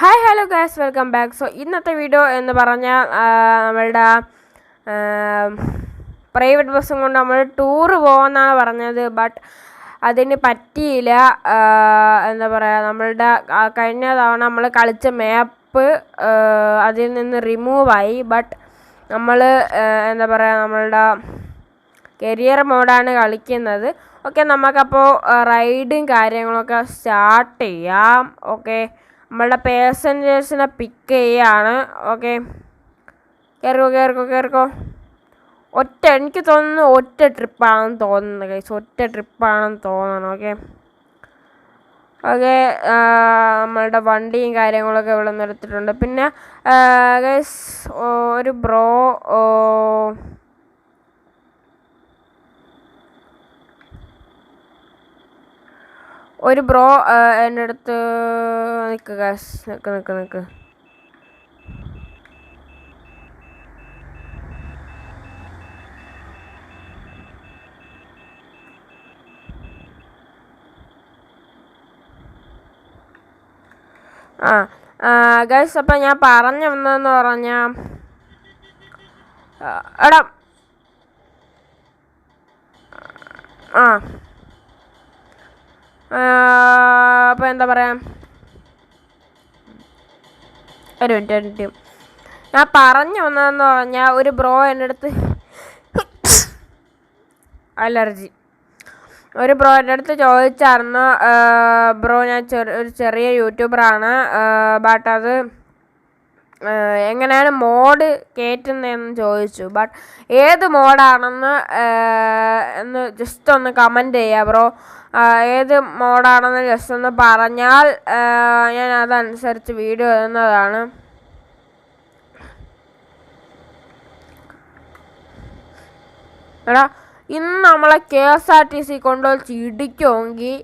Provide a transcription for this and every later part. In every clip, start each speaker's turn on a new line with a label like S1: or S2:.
S1: Hi hello guys welcome back so ഇന്നത്തെ video എന്ന് പറഞ്ഞാൽ നമ്മളുടെ പ്രൈവറ്റ് ബസ്സും കൊണ്ട് നമ്മൾ ടൂറ് പോകുമെന്നാണ് പറഞ്ഞത്. ബട്ട് അതിന് പറ്റിയില്ല. എന്താ പറയുക നമ്മളുടെ കഴിഞ്ഞ തവണ നമ്മൾ കളിച്ച മാപ്പ് അതിൽ നിന്ന് റിമൂവായി ബട്ട് നമ്മൾ എന്താ പറയുക നമ്മളുടെ കരിയർ മോഡാണ് കളിക്കുന്നത്. ഓക്കെ നമുക്കപ്പോൾ റൈഡും കാര്യങ്ങളൊക്കെ സ്റ്റാർട്ട് ചെയ്യാം. ഓക്കെ നമ്മളുടെ പാസഞ്ചേഴ്സിനെ പിക്ക് ചെയ്യാണ്. ഓക്കെ കയറിക്കോ കയറിക്കോ കയറിക്കോ ഒറ്റ എനിക്ക് തോന്നുന്നു ഒറ്റ ട്രിപ്പാണെന്ന് തോന്നുന്നു കൈസ് ഒറ്റ ട്രിപ്പാണെന്ന് തോന്നണം ഓക്കെ ഓക്കെ നമ്മളുടെ വണ്ടിയും കാര്യങ്ങളൊക്കെ ഇവിടെ നിന്ന് എടുത്തിട്ടുണ്ട് പിന്നെ ഗൈസ് ഒരു ബ്രോ ഒരു ബ്രോ എന്റെ അടുത്ത് നിൽക്ക് ഗൈസ് നിൽക്ക് നിൽക്ക് നിൽക്ക് ആ ഗൈസ് അപ്പം ഞാൻ പറഞ്ഞു വന്നതെന്ന് പറഞ്ഞാൽ എടാ ആ അപ്പോൾ എന്താ പറയുക ഒരു മിനിറ്റ് ഒരു മിനിറ്റ്. ഞാൻ പറഞ്ഞു വന്നതെന്ന് പറഞ്ഞാൽ ഒരു ബ്രോ എന്റെ അടുത്ത് അലർജി. ഒരു ബ്രോ എന്റെ അടുത്ത് ചോദിച്ചായിരുന്നു ബ്രോ ഞാൻ ചെറിയ ഒരു ചെറിയ യൂട്യൂബറാണ് ബട്ട് അത് എങ്ങനെയാണ് മോഡ് കയറ്റുന്നതെന്ന് ചോദിച്ചു. ബട്ട് ഏത് മോഡാണെന്ന് എന്ന് ജസ്റ്റ് ഒന്ന് കമന്റ് ചെയ്യുക ബ്രോ ഏത് മോഡാണെന്ന് ജസ്റ്റ് ഒന്ന് പറഞ്ഞാൽ ഞാൻ അതനുസരിച്ച് വീഡിയോ ഇടുന്നതാണ്. എടാ ഇന്ന് നമ്മളെ K S R T C കൊണ്ടുപോയി ഇടിക്കുമെങ്കിൽ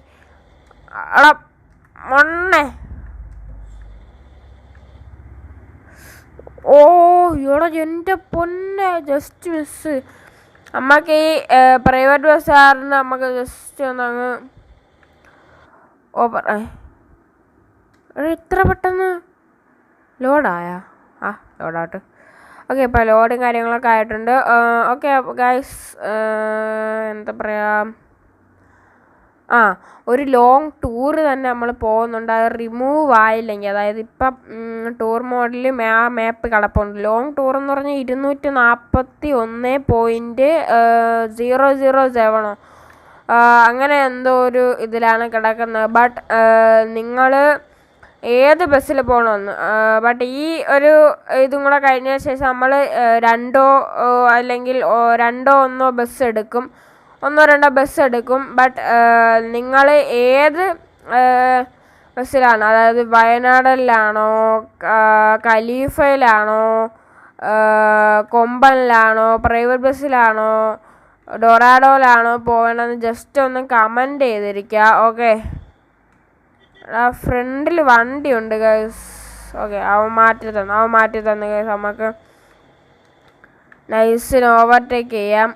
S1: എടാ മൊണ്ണേ. ഓ ഇവിടെ എന്റെ പൊന്നെ ജസ്റ്റ് മിസ് നമുക്ക് ഈ പ്രൈവറ്റ് ബസ്സുകാരന് നമുക്ക് ജസ്റ്റ് ഒന്ന് അങ്ങ് ഓ പറ. എടാ ഇത്ര പെട്ടെന്ന് ലോഡായ? ആ ലോഡാട്ട് ഓക്കെ ഇപ്പോൾ ലോഡും കാര്യങ്ങളൊക്കെ ആയിട്ടുണ്ട്. ഓക്കെ ഗൈസ് എന്താ പറയുക ആ ഒരു ലോങ് ടൂർ തന്നെ നമ്മൾ പോകുന്നുണ്ട്. അത് റിമൂവ് ആയില്ലെങ്കിൽ അതായത് ഇപ്പം ടൂർ മോഡിൽ ആ മാപ്പ് കിടപ്പുണ്ട്. ലോങ് ടൂർ എന്ന് പറഞ്ഞാൽ ഇരുന്നൂറ്റി നാൽപ്പത്തി ഒന്ന് പോയിന്റ് സീറോ സീറോ സെവനോ അങ്ങനെ എന്തോ ഒരു ഇതിലാണ് കിടക്കുന്നത്. ബട്ട് നിങ്ങൾ ഏത് ബസ്സിൽ പോകണമെന്ന് ബട്ട് ഈ ഒരു ഇതും കൂടെ കഴിഞ്ഞ ശേഷം നമ്മൾ രണ്ടോ അല്ലെങ്കിൽ രണ്ടോ ഒന്നോ ബസ് എടുക്കും. ഒന്നോ രണ്ടോ ബസ് എടുക്കും. ബട്ട് നിങ്ങൾ ഏത് ബസ്സിലാണ് അതായത് വയനാടിലാണോ കലീഫയിലാണോ കൊമ്പനിലാണോ പ്രൈവറ്റ് ബസ്സിലാണോ ഡൊറാഡോയിലാണോ പോകണമെന്ന് ജസ്റ്റ് ഒന്ന് കമന്റ് ചെയ്തിരിക്കുക ഓക്കെ ഫ്രണ്ടിൽ വണ്ടിയുണ്ട് ഗൈസ് ഓക്കെ അവൻ മാറ്റി തന്നു. അവൻ മാറ്റി തന്നു ഗൈസ് നമുക്ക് നൈസിന് ഓവർടേക്ക് ചെയ്യാം.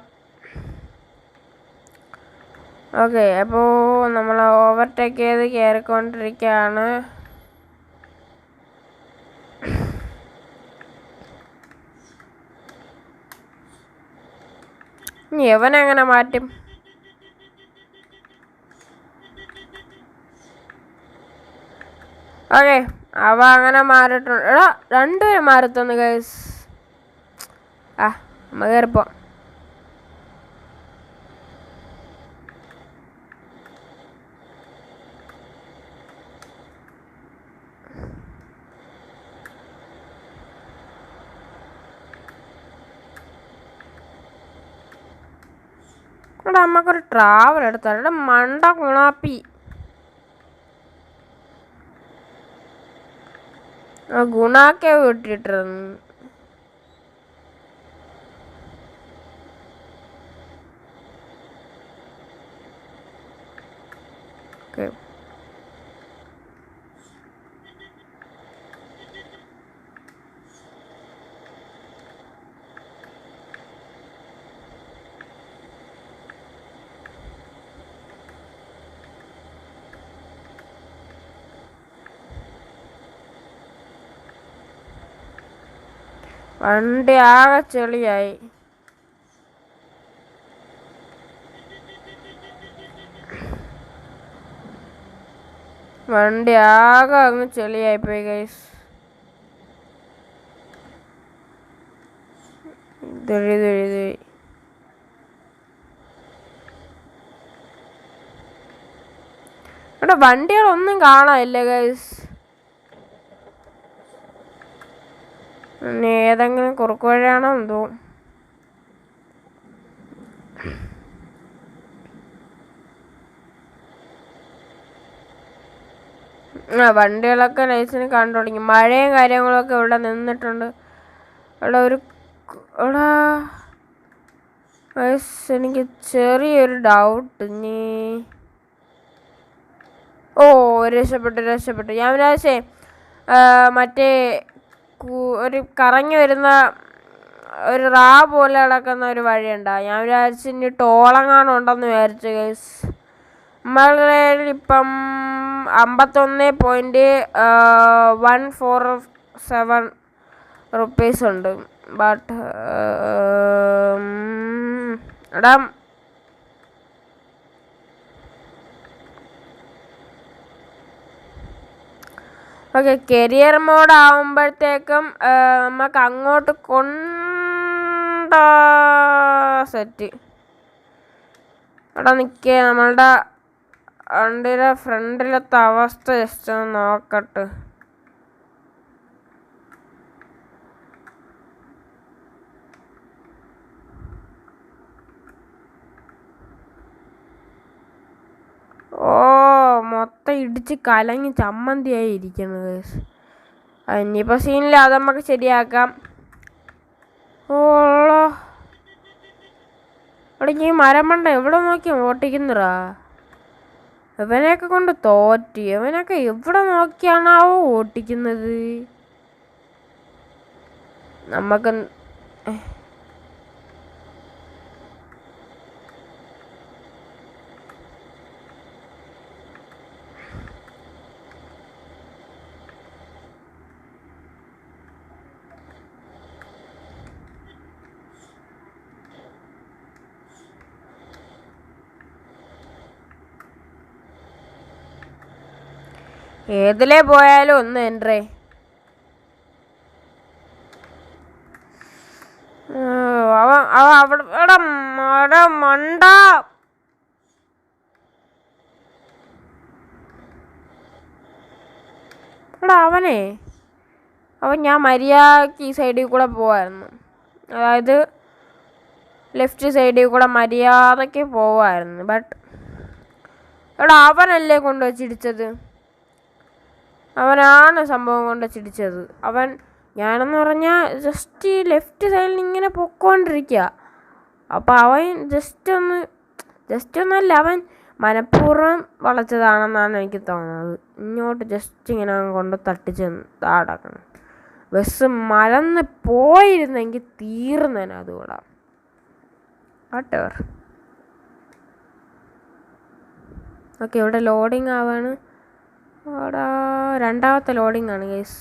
S1: ഓക്കെ അപ്പോൾ നമ്മൾ ഓവർടേക്ക് ചെയ്ത് കയറിക്കൊണ്ടിരിക്കുകയാണ് എവനെങ്ങനെ മാറ്റും? ഓക്കെ അവ അങ്ങനെ മാറിയിട്ടുണ്ട്. എടാ രണ്ടുപേരും മാറത്തൊന്ന് ഗൈസ് ആ നമ്മൾ കയറിപ്പോ എടാ നമുക്കൊരു ട്രാവൽ എടുത്താൽ എടാ മണ്ട കുണാപ്പി. ഗുണാക്കെ വിട്ടിട്ടിരുന്നു. വണ്ടി ആകെ ചെളിയായി. വണ്ടി ആകെ അങ്ങ് ചെളിയായിപ്പോയി ഗൈസ് ഇതൊഴി ഇതൊഴി ഇതൊഴി. ഇവിടെ വണ്ടികളൊന്നും കാണാനില്ല ഗൈസ് ഏതെങ്കിലും കുറുക്ക് വഴിയാണോ എന്തോ. ആ വണ്ടികളൊക്കെ നൈസിന് കണ്ടു തുടങ്ങി. മഴയും കാര്യങ്ങളൊക്കെ ഇവിടെ നിന്നിട്ടുണ്ട്. ഇവിടെ ഒരു ഇവിടെ എനിക്ക് ചെറിയൊരു ഡൗട്ട് നീ ഓ രക്ഷപ്പെട്ടു രക്ഷപ്പെട്ടു. ഞാൻ വിചാരിച്ചേ മറ്റേ ഒരു കറങ്ങി വരുന്ന ഒരു റാ പോലെ കിടക്കുന്ന ഒരു വഴിയുണ്ടാ. ഞാൻ വിചാരിച്ചു ഇനി ടോളങ്ങാനും ഉണ്ടെന്ന് വിചാരിച്ചു ഗൈസ് നമ്മളെ ഇപ്പം അമ്പത്തൊന്ന് point one four seven rupees ഉണ്ട്. ബട്ട് എടാ ഓക്കെ കരിയർ മോഡ് ആവുമ്പോഴത്തേക്കും നമുക്ക് അങ്ങോട്ട് കൊണ്ട സെറ്റ് അവിടെ നിൽക്കുക നമ്മളുടെ വണ്ടിയുടെ ഫ്രണ്ടിലത്തെ അവസ്ഥ ജസ്റ്റ് ഒന്ന് നോക്കട്ടെ. ഓ മൊത്തം ഇടിച്ച് കലങ്ങി ചമ്മന്തിയായി ഇരിക്കുന്നത്. ഇനിയിപ്പോൾ സീനില്ല അത് നമുക്ക് ശരിയാക്കാം. ഓളോ അവിടെ ഈ മരമണ്ട എവിടെ നോക്കി ഓട്ടിക്കുന്നറാ ഇവനെയൊക്കെ കൊണ്ട് തോറ്റി. ഇവനൊക്കെ എവിടെ നോക്കിയാണാവോ ഓട്ടിക്കുന്നത്? നമുക്ക് ഏതിലേ പോയാലും ഒന്ന് എൻട്രേ. അവ അവ അവിടെ മട മണ്ട. എടാ അവനെ. അവൻ ഞാൻ മര്യാദയ്ക്ക് ഈ സൈഡിൽ കൂടെ പോവായിരുന്നു. അതായത് ലെഫ്റ്റ് സൈഡിൽ കൂടെ മര്യാദയ്ക്ക് പോവായിരുന്നു. ബട്ട് എടാ അവനല്ലേ കൊണ്ടുവച്ചിടിച്ചത്? അവനാണ് സംഭവം കൊണ്ട് ചിടിച്ചത്. അവൻ ഞാനെന്ന് പറഞ്ഞാൽ ജസ്റ്റ് ലെഫ്റ്റ് സൈഡിൽ ഇങ്ങനെ പൊക്കോണ്ടിരിക്കുക അപ്പോൾ അവൻ ജസ്റ്റ് ഒന്ന് ജസ്റ്റ് ഒന്നല്ല അവൻ മനഃപൂർവം വളച്ചതാണെന്നാണ് എനിക്ക് തോന്നുന്നത്. ഇങ്ങോട്ട് ജസ്റ്റ് ഇങ്ങനെ കൊണ്ട് തട്ടിച്ച് താടക്കണം. ബസ് മലന്ന് പോയിരുന്നെങ്കിൽ തീർന്നേനെ അതുകൂടെ വാട്ടെവർ ഓക്കെ ഇവിടെ ലോഡിങ് ആവാണ്. അവിടെ രണ്ടാമത്തെ ലോഡിംഗ് ആണ് ഗൈസ്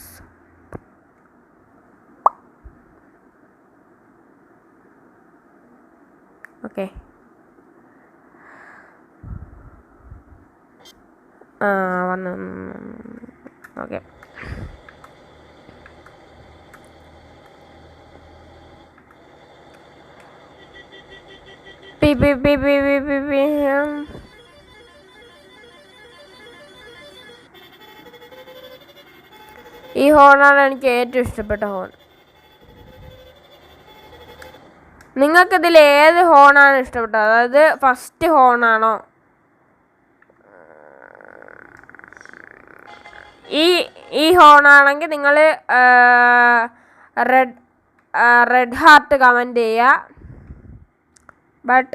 S1: ഓക്കെ ആ വന്ന് ഓക്കെ പി പി പി പി പി പി ഈ ഹോണാണ് എനിക്ക് ഏറ്റവും ഇഷ്ടപ്പെട്ട ഹോൺ. നിങ്ങൾക്കിതിൽ ഏത് ഹോണാണ് ഇഷ്ടപ്പെട്ടത്? അതായത് ഫസ്റ്റ് ഹോണാണോ? ഈ ഈ ഹോണാണെങ്കിൽ നിങ്ങൾ റെഡ് റെഡ് ഹാർട്ട് കമന്റ് ചെയ്യുക. ബട്ട്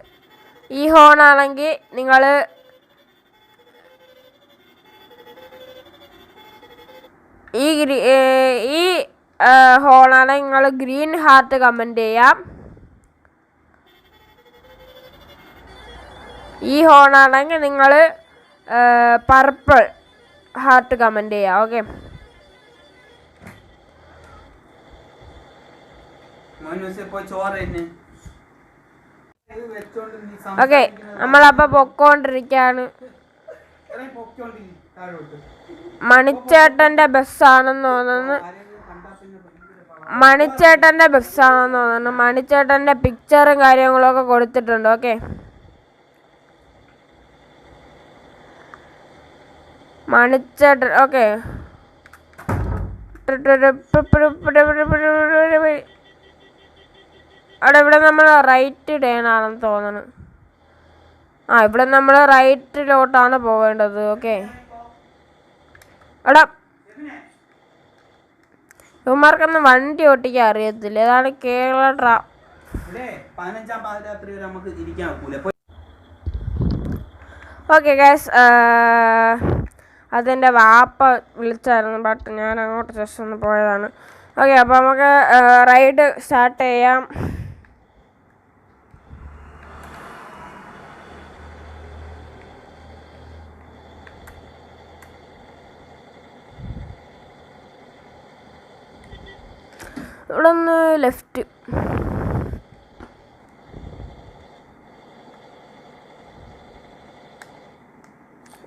S1: ഈ ഹോണാണെങ്കിൽ നിങ്ങൾ ഈ ഈ ഹോളാണ് നിങ്ങൾ ഗ്രീൻ ഹാർട്ട് കമന്റ് ചെയ്യാം. ഈ ഹോണാണെങ്കിൽ നിങ്ങൾ പർപ്പിൾ ഹാർട്ട് കമന്റ് ചെയ്യാം ഓക്കെ. ഓക്കെ നമ്മളപ്പോൾ പൊക്കോണ്ടിരിക്കുകയാണ്
S2: ഇറങ്ങി താഴോട്ട്
S1: ബസ്സാണെന്ന് തോന്നുന്നു. മണിച്ചേട്ടന്റെ ബസ്സാണെന്ന് തോന്നുന്നു. മണിച്ചേട്ടന്റെ പിക്ചറും കാര്യങ്ങളും ഒക്കെ കൊടുത്തിട്ടുണ്ട്. ഓക്കെ മണിച്ചേട്ടൻ ഓക്കെ അവിടെ ഇവിടെ നമ്മൾ റൈറ്റ് ഇടേണാണെന്ന് തോന്നുന്നു. ആ ഇവിടെ നമ്മൾ റൈറ്റിലോട്ടാണ് പോവേണ്ടത്. ഓക്കെ എടാ. ഇവന്മാർക്കൊന്നും വണ്ടി ഓട്ടിക്കാൻ അറിയത്തില്ല. ഏതാണ് കേരള ട്രാ ഓക്കെ ഗൈസ് അതെന്റെ വാപ്പ വിളിച്ചായിരുന്നു. ബട്ട് ഞാൻ അങ്ങോട്ട് ജസ്റ്റ് ഒന്ന് പോയതാണ്. ഓക്കെ അപ്പോൾ നമുക്ക് റൈഡ് സ്റ്റാർട്ട് ചെയ്യാം. ഇവിടെ ഒന്ന് ലെഫ്റ്റ്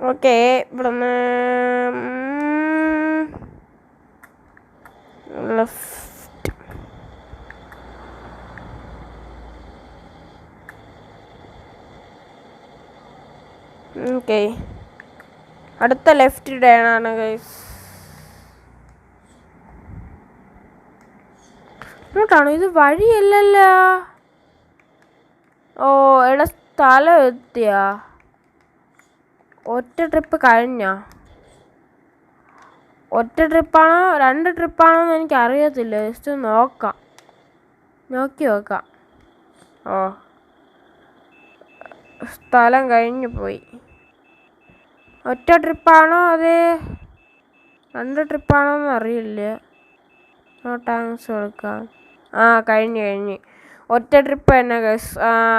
S1: ഓക്കെ ഇവിടുന്ന് ലെഫ്റ്റ് ഓക്കെ അടുത്ത ലെഫ്റ്റ് ഡേണാണ് ഗൈസ് ഇങ്ങോട്ടാണോ ഇത് വഴിയല്ലല്ലോ. ഓ എടാ സ്ഥലം എത്തിയാ. ഒറ്റ ട്രിപ്പ് കഴിഞ്ഞോ? ഒറ്റ ട്രിപ്പാണോ? രണ്ട് ട്രിപ്പാണോ എന്ന് എനിക്ക് അറിയത്തില്ല ജസ്റ്റ് നോക്കാം. നോക്കി നോക്കാം. ഓ. സ്ഥലം കഴിഞ്ഞു പോയി. ഒറ്റ ട്രിപ്പാണോ അതേ? രണ്ട് ട്രിപ്പാണോന്ന് അറിയില്ല നോ താങ്ക്സ് കൊടുക്കാം ആ കഴിഞ്ഞ് കഴിഞ്ഞ്. ഒറ്റ ട്രിപ്പ് തന്നെ ഗസ്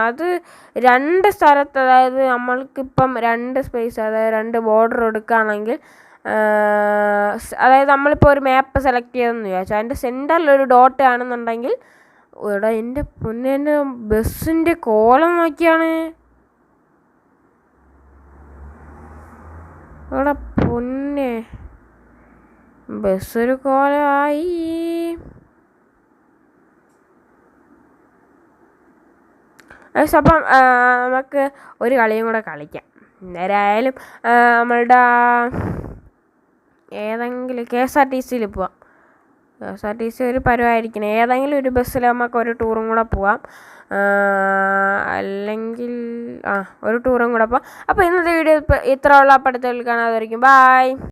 S1: അത് രണ്ട് സ്ഥലത്ത് അതായത് നമ്മൾക്കിപ്പം രണ്ട് സ്പേസ് അതായത് രണ്ട് ബോർഡർ എടുക്കുകയാണെങ്കിൽ അതായത് നമ്മളിപ്പോൾ ഒരു മാപ്പ് സെലക്ട് ചെയ്തെന്ന് വിചാരിച്ചു. അതിന്റെ സെന്ററിൽ ഒരു ഡോട്ട് ആണെന്നുണ്ടെങ്കിൽ ഇവിടെ എന്റെ പൊന്നെ എന്റെ ബസ്സിന്റെ കോലം നോക്കിയാണ്. ഇവിടെ പൊന്നെ. ബസ്സൊരു കോലമായി അപ്പം നമുക്ക് ഒരു കളിയും കൂടെ കളിക്കാം. ആ, നമ്മളുടെ ഏതെങ്കിലും കെ എസ് ആർ ടി സിയിൽ പോവാം. K S R T C ഒരു പരുവായിരിക്കണം. ഏതെങ്കിലും ഒരു ബസ്സിൽ നമുക്ക് ഒരു ടൂറും കൂടെ പോവാം. അല്ലെങ്കിൽ ആ ഒരു ടൂറും കൂടെ പോവാം. അപ്പോൾ ഇന്നത്തെ വീഡിയോ ഇത്ര ഉള്ള. അപ്പം അടുത്ത കാണാതായിരിക്കും ബായ്